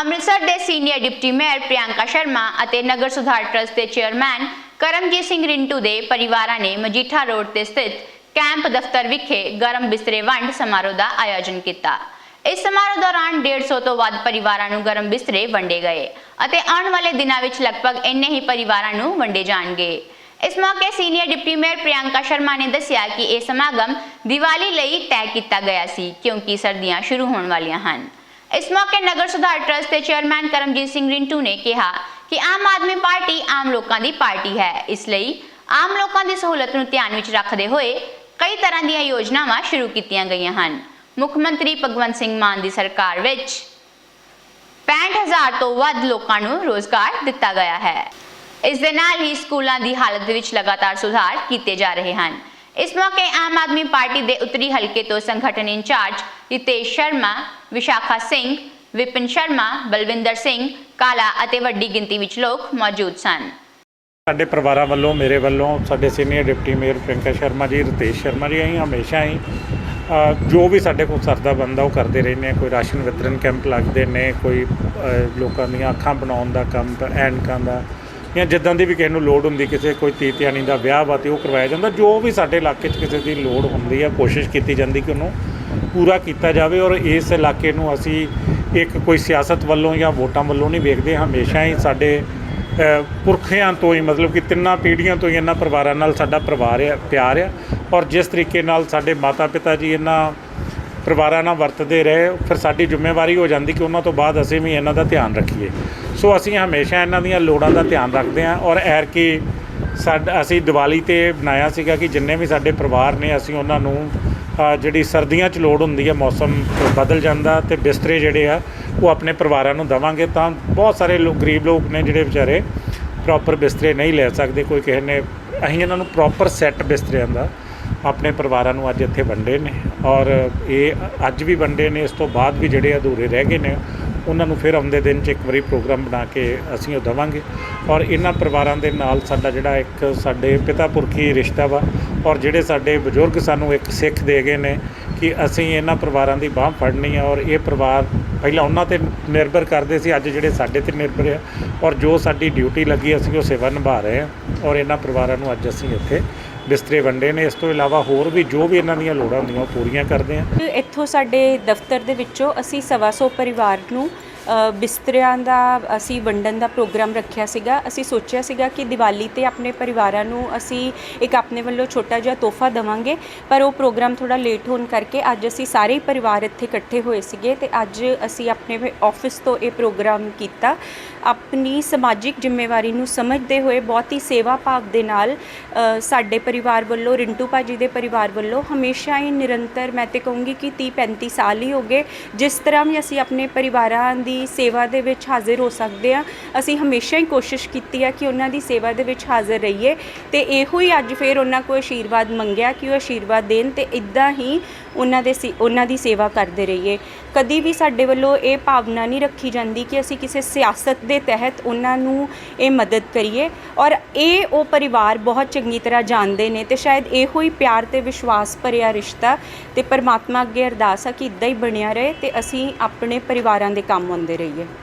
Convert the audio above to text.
ਅੰਮ੍ਰਿਤਸਰ ਦੇ senior deputy mayor Priyanka Sharma ਅਤੇ ਨਗਰ ਸੁਧਾਰ ਟਰਸਟ ਦੇ ਚੇਅਰਮੈਨ ਕਰਮਜੀਤ ਸਿੰਘ ਰਿੰਟੂ ਦੇ ਪਰਿਵਾਰਾਂ ਨੇ ਮਜੀਠਾ ਰੋਡ ਤੇ ਸਥਿਤ ਕੈਂਪ ਦਫ਼ਤਰ ਵਿਖੇ ਗਰਮ ਬਿਸਤਰੇ ਵੰਡ ਸਮਾਰੋਹ ਦਾ ਆਯੋਜਨ ਕੀਤਾ। ਇਸ ਸਮਾਰੋਹ ਦੌਰਾਨ 150 ਤੋਂ ਵੱਧ ਪਰਿਵਾਰਾਂ ਨੂੰ ਗਰਮ ਬਿਸਤਰੇ ਵੰਡੇ ਗਏ ਅਤੇ ਆਉਣ ਵਾਲੇ ਦਿਨਾਂ ਵਿੱਚ ਲਗਭਗ ਇੰਨੇ ਹੀ ਪਰਿਵਾਰਾਂ ਨੂੰ ਵੰਡੇ ਜਾਣਗੇ। ਇਸ ਮੌਕੇ senior deputy mayor Priyanka Sharma ਨੇ ਦੱਸਿਆ ਕਿ ਇਹ ਸਮਾਗਮ ਦੀਵਾਲੀ ਲਈ ਤੈਅ ਕੀਤਾ ਗਿਆ ਸੀ ਕਿਉਂਕਿ ਸਰਦੀਆਂ ਸ਼ੁਰੂ ਹੋਣ ਵਾਲੀਆਂ ਹਨ। ਇਸ ਮੌਕੇ ਨਗਰ ਸੁਧਾਰ ਟਰਸਟ ਦੇ ਚੇਅਰਮੈਨ ਕਰਮਜੀਤ ਸਿੰਘ ਰਿੰਟੂ ਨੇ ਕਿਹਾ ਕਿ ਆਮ ਆਦਮੀ ਪਾਰਟੀ ਆਮ ਲੋਕਾਂ ਦੀ ਪਾਰਟੀ ਹੈ। ਇਸ ਲਈ ਆਮ ਲੋਕਾਂ ਦੀ ਸਹੂਲਤ ਨੂੰ ਧਿਆਨ ਵਿੱਚ ਰੱਖਦੇ ਹੋਏ ਕਈ ਤਰ੍ਹਾਂ ਦੀਆਂ ਯੋਜਨਾਵਾਂ ਸ਼ੁਰੂ ਕੀਤੀਆਂ ਗਈਆਂ ਹਨ। ਮੁੱਖ ਮੰਤਰੀ ਭਗਵੰਤ ਸਿੰਘ ਮਾਨ ਦੀ ਸਰਕਾਰ ਵਿੱਚ 65000 ਤੋਂ ਵੱਧ ਲੋਕਾਂ ਨੂੰ ਰੋਜ਼ਗਾਰ ਦਿੱਤਾ ਗਿਆ ਹੈ। ਇਸ ਦੇ ਨਾਲ ਹੀ ਸਕੂਲਾਂ ਦੀ ਹਾਲਤ ਵਿੱਚ ਲਗਾਤਾਰ ਸੁਧਾਰ ਕੀਤੇ ਜਾ ਰਹੇ ਹਨ। ਇਸ ਮੌਕੇ ਆਮ ਆਦਮੀ ਪਾਰਟੀ ਦੇ ਉੱਤਰੀ ਹਲਕੇ ਤੋਂ ਸੰਗਠਨ ਇੰਚਾਰਜ ਹਿਤੇਸ਼ ਸ਼ਰਮਾ ਵਿਸ਼ਾਖਾ ਸਿੰਘ ਵਿਪਨ ਸ਼ਰਮਾ ਬਲਵਿੰਦਰ ਸਿੰਘ ਕਾਲਾ ਅਤੇ ਵੱਡੀ ਗਿਣਤੀ ਵਿੱਚ ਲੋਕ ਮੌਜੂਦ ਸਨ। ਸਾਡੇ ਪਰਿਵਾਰਾਂ ਵੱਲੋਂ, ਮੇਰੇ ਵੱਲੋਂ, ਸਾਡੇ senior deputy mayor Priyanka Sharma ji Ratesh Sharma ਜੀ, ਅਸੀਂ ਹਮੇਸ਼ਾ ਹੀ ਜੋ ਵੀ ਸਾਡੇ ਕੋਲ ਸਰਦਾ ਬੰਦਾ, ਉਹ ਕਰਦੇ ਰਹਿੰਦੇ ਹਾਂ। ਕੋਈ ਰਾਸ਼ਨ ਵਿਤਰਨ ਕੈਂਪ ਲੱਗਦੇ ਨੇ, ਕੋਈ ਲੋਕਾਂ ਦੀਆਂ ਅੱਖਾਂ ਬਣਾਉਣ ਦਾ ਕੰਮ ਐਨਕਾਂ ਦਾ, ਜਾਂ ਜਿੱਦਾਂ ਦੀ ਵੀ ਕਿਸੇ ਨੂੰ ਲੋੜ ਹੁੰਦੀ, ਕਿਸੇ ਕੋਈ ਤੀਤਿਆਣੀ ਦਾ ਵਿਆਹ ਵਾ ਤੇ ਉਹ ਕਰਵਾਇਆ ਜਾਂਦਾ। ਜੋ ਵੀ ਸਾਡੇ ਇਲਾਕੇ 'ਚ ਕਿਸੇ ਦੀ ਲੋੜ ਹੁੰਦੀ ਆ, ਕੋਸ਼ਿਸ਼ ਕੀਤੀ ਜਾਂਦੀ ਕਿ ਉਹਨੂੰ ਪੂਰਾ ਕੀਤਾ ਜਾਵੇ ਔਰ ਇਸ ਇਲਾਕੇ ਨੂੰ ਅਸੀਂ ਇੱਕ ਕੋਈ ਸਿਆਸਤ ਵੱਲੋਂ ਜਾਂ ਵੋਟਾਂ ਵੱਲੋਂ ਨਹੀਂ ਵੇਖਦੇ, ਹਮੇਸ਼ਾ ਹੀ ਸਾਡੇ ਪੁਰਖਿਆਂ ਤੋਂ ਹੀ ਮਤਲਬ ਕਿ ਤਿੰਨਾਂ ਪੀੜ੍ਹੀਆਂ ਤੋਂ ਹੀ ਇਹਨਾਂ ਪਰਿਵਾਰਾਂ ਨਾਲ ਸਾਡਾ ਪਰਿਵਾਰ ਆ, ਪਿਆਰ ਆ ਔਰ ਜਿਸ ਤਰੀਕੇ ਨਾਲ ਸਾਡੇ ਮਾਤਾ ਪਿਤਾ ਜੀ ਇਹਨਾਂ ਪਰਿਵਾਰਾਂ ਨਾਲ ਵਰਤਦੇ ਰਹੇ, ਫਿਰ ਸਾਡੀ ਜ਼ਿੰਮੇਵਾਰੀ ਹੋ ਜਾਂਦੀ ਕਿ ਉਹਨਾਂ ਤੋਂ ਬਾਅਦ ਅਸੀਂ ਵੀ ਇਹਨਾਂ ਦਾ ਧਿਆਨ ਰੱਖੀਏ। ਸੋ ਅਸੀਂ ਹਮੇਸ਼ਾ ਇਹਨਾਂ ਦੀਆਂ ਲੋੜਾਂ ਦਾ ਧਿਆਨ ਰੱਖਦੇ ਹਾਂ ਔਰ ਐਰ ਕਿ ਸਾਡਾ ਅਸੀਂ ਦੀਵਾਲੀ ਤੇ ਬਣਾਇਆ ਸੀਗਾ ਕਿ ਜਿੰਨੇ ਵੀ ਸਾਡੇ ਪਰਿਵਾਰ ਨੇ, ਅਸੀਂ ਉਹਨਾਂ ਨੂੰ ਜਿਹੜੀ ਸਰਦੀਆਂ 'ਚ ਲੋੜ ਹੁੰਦੀ ਹੈ, ਮੌਸਮ ਬਦਲ ਜਾਂਦਾ ਤੇ ਬਿਸਤਰੇ ਜਿਹੜੇ ਆ, ਉਹ ਆਪਣੇ ਪਰਿਵਾਰਾਂ ਨੂੰ ਦਵਾਂਗੇ ਤਾਂ ਬਹੁਤ ਸਾਰੇ ਲੋਕ, ਗਰੀਬ ਲੋਕ ਨੇ ਜਿਹੜੇ ਵਿਚਾਰੇ ਪ੍ਰੋਪਰ ਬਿਸਤਰੇ ਨਹੀਂ ਲੈ ਸਕਦੇ। ਕੋਈ ਕਿਸੇ ਨੇ, ਅਸੀਂ ਇਹਨਾਂ ਨੂੰ ਪ੍ਰੋਪਰ ਸੈੱਟ ਬਿਸਤਰਿਆਂ ਦਾ ਆਪਣੇ ਪਰਿਵਾਰਾਂ ਨੂੰ ਅੱਜ ਇੱਥੇ ਵੰਡੇ ਨੇ ਔਰ ਇਹ ਅੱਜ ਵੀ ਵੰਡੇ ਨੇ, ਇਸ ਤੋਂ ਬਾਅਦ ਵੀ ਜਿਹੜੇ ਅਧੂਰੇ ਰਹਿ ਗਏ ਨੇ ਉਹਨਾਂ ਨੂੰ ਫਿਰ ਆਉਂਦੇ ਦਿਨ 'ਚ ਇੱਕ ਵਾਰੀ ਪ੍ਰੋਗਰਾਮ ਬਣਾ ਕੇ ਅਸੀਂ ਉਹ ਦੇਵਾਂਗੇ। ਔਰ ਇਹਨਾਂ ਪਰਿਵਾਰਾਂ ਦੇ ਨਾਲ ਸਾਡਾ ਜਿਹੜਾ ਇੱਕ ਸਾਡੇ ਪਿਤਾ ਪੁਰਖੀ ਰਿਸ਼ਤਾ ਵਾ, ਔਰ ਜਿਹੜੇ ਸਾਡੇ ਬਜ਼ੁਰਗ ਸਾਨੂੰ ਇੱਕ ਸਿੱਖ ਦੇ ਗਏ ਨੇ ਕਿ ਅਸੀਂ ਇਹਨਾਂ ਪਰਿਵਾਰਾਂ ਦੀ ਬਾਹ ਫੜਨੀ ਹੈ ਔਰ ਇਹ ਪਰਿਵਾਰ ਪਹਿਲਾਂ ਉਹਨਾਂ ਤੇ ਨਿਰਭਰ ਕਰਦੇ ਸੀ, ਅੱਜ ਜਿਹੜੇ ਸਾਡੇ ਤੇ ਨਿਰਭਰ ਆ, ਔਰ ਜੋ ਸਾਡੀ ਡਿਊਟੀ ਲੱਗੀ ਅਸੀਂ ਉਹ ਸੇਵਾ ਨਿਭਾ ਰਹੇ ਹਾਂ ਔਰ ਇਹਨਾਂ ਪਰਿਵਾਰਾਂ ਨੂੰ ਅੱਜ ਅਸੀਂ ਇੱਥੇ ਬਿਸਤਰੇ ਵੰਡੇ ਨੇ। ਇਸ ਤੋਂ ਇਲਾਵਾ ਹੋਰ ਵੀ ਜੋ ਵੀ ਇਹਨਾਂ ਦੀਆਂ ਲੋੜਾਂ ਹੁੰਦੀਆਂ, ਉਹ ਪੂਰੀਆਂ ਕਰਦੇ ਹਾਂ ਇੱਥੋਂ ਸਾਡੇ ਦਫ਼ਤਰ ਦੇ ਵਿੱਚੋਂ ਅਸੀਂ ਸਵਾ ਸੌ ਪਰਿਵਾਰ ਨੂੰ ਬਿਸਤਰਿਆਂ ਦਾ, ਅਸੀਂ ਵੰਡਣ ਦਾ ਪ੍ਰੋਗਰਾਮ ਰੱਖਿਆ ਸੀਗਾ। ਅਸੀਂ ਸੋਚਿਆ ਸੀਗਾ ਕਿ ਦੀਵਾਲੀ ਤੇ ਆਪਣੇ ਪਰਿਵਾਰਾਂ ਨੂੰ ਅਸੀਂ ਇੱਕ ਆਪਣੇ ਵੱਲੋਂ ਛੋਟਾ ਜਿਹਾ ਤੋਹਫਾ ਦੇਵਾਂਗੇ, ਪਰ ਉਹ ਪ੍ਰੋਗਰਾਮ ਥੋੜਾ ਲੇਟ ਹੋਣ ਕਰਕੇ ਅੱਜ ਅਸੀਂ ਸਾਰੇ ਹੀ ਪਰਿਵਾਰ ਇੱਥੇ ਇਕੱਠੇ ਹੋਏ ਸੀਗੇ ਤੇ ਅੱਜ ਅਸੀਂ ਆਪਣੇ ਆਫਿਸ ਤੋਂ ਇਹ ਪ੍ਰੋਗਰਾਮ ਕੀਤਾ। ਆਪਣੀ ਸਮਾਜਿਕ ਜ਼ਿੰਮੇਵਾਰੀ ਨੂੰ ਸਮਝਦੇ ਹੋਏ ਬਹੁਤ ਹੀ ਸੇਵਾ ਭਾਵ ਦੇ ਨਾਲ ਸਾਡੇ ਪਰਿਵਾਰ ਵੱਲੋਂ, ਰਿੰਟੂ ਭਾਜੀ ਦੇ ਪਰਿਵਾਰ ਵੱਲੋਂ ਹਮੇਸ਼ਾ ਹੀ ਨਿਰੰਤਰ, ਮੈਂ ਤੇ ਕਹੂੰਗੀ ਕਿ 30 35 ਸਾਲ ਹੀ ਹੋ ਗਏ, ਜਿਸ ਤਰ੍ਹਾਂ ਵੀ ਅਸੀਂ ਆਪਣੇ ਪਰਿਵਾਰਾਂ ਦੀ ਸੇਵਾ ਦੇ ਵਿੱਚ ਹਾਜ਼ਰ ਹੋ ਸਕਦੇ ਹਾਂ ਅਸੀਂ ਹਮੇਸ਼ਾ ਹੀ ਕੋਸ਼ਿਸ਼ ਕੀਤੀ ਹੈ ਕਿ ਉਹਨਾਂ ਦੀ ਸੇਵਾ ਦੇ ਵਿੱਚ ਹਾਜ਼ਰ ਰਹੀਏ ਤੇ ਇਹੋ ਹੀ ਅੱਜ ਫਿਰ ਉਹਨਾਂ ਕੋਲ ਆਸ਼ੀਰਵਾਦ ਮੰਗਿਆ ਕਿ ਉਹ ਆਸ਼ੀਰਵਾਦ ਦੇਣ ਤੇ ਇਦਾਂ ਹੀ ਉਹਨਾਂ ਦੇ ਸੀ- ਉਹਨਾਂ ਦੀ ਸੇਵਾ ਕਰਦੇ ਰਹੀਏ। ਕਦੀ ਵੀ ਸਾਡੇ ਵੱਲੋਂ ਇਹ ਭਾਵਨਾ ਨਹੀਂ ਰੱਖੀ ਜਾਂਦੀ ਕਿ ਅਸੀਂ ਕਿਸੇ ਸਿਆਸਤ ਦੇ ਤਹਿਤ ਉਹਨਾਂ ਨੂੰ ਇਹ ਮਦਦ ਕਰੀਏ। ਔਰ ਇਹ ਉਹ ਪਰਿਵਾਰ ਬਹੁਤ ਚੰਗੀ ਤਰ੍ਹਾਂ ਜਾਣਦੇ ਨੇ ਤੇ ਸ਼ਾਇਦ ਇਹੋ ਹੀ ਪਿਆਰ ਤੇ ਵਿਸ਼ਵਾਸ ਭਰਿਆ ਰਿਸ਼ਤਾ ਤੇ ਪਰਮਾਤਮਾ ਅੱਗੇ ਅਰਦਾਸ ਆ ਕਿ ਇਦਾਂ ਹੀ ਬਣਿਆ ਰਹੇ ਤੇ ਅਸੀਂ ਆਪਣੇ ਪਰਿਵਾਰਾਂ ਦੇ ਕੰਮ ਆਉਂਦੇ ਰਹੀਏ।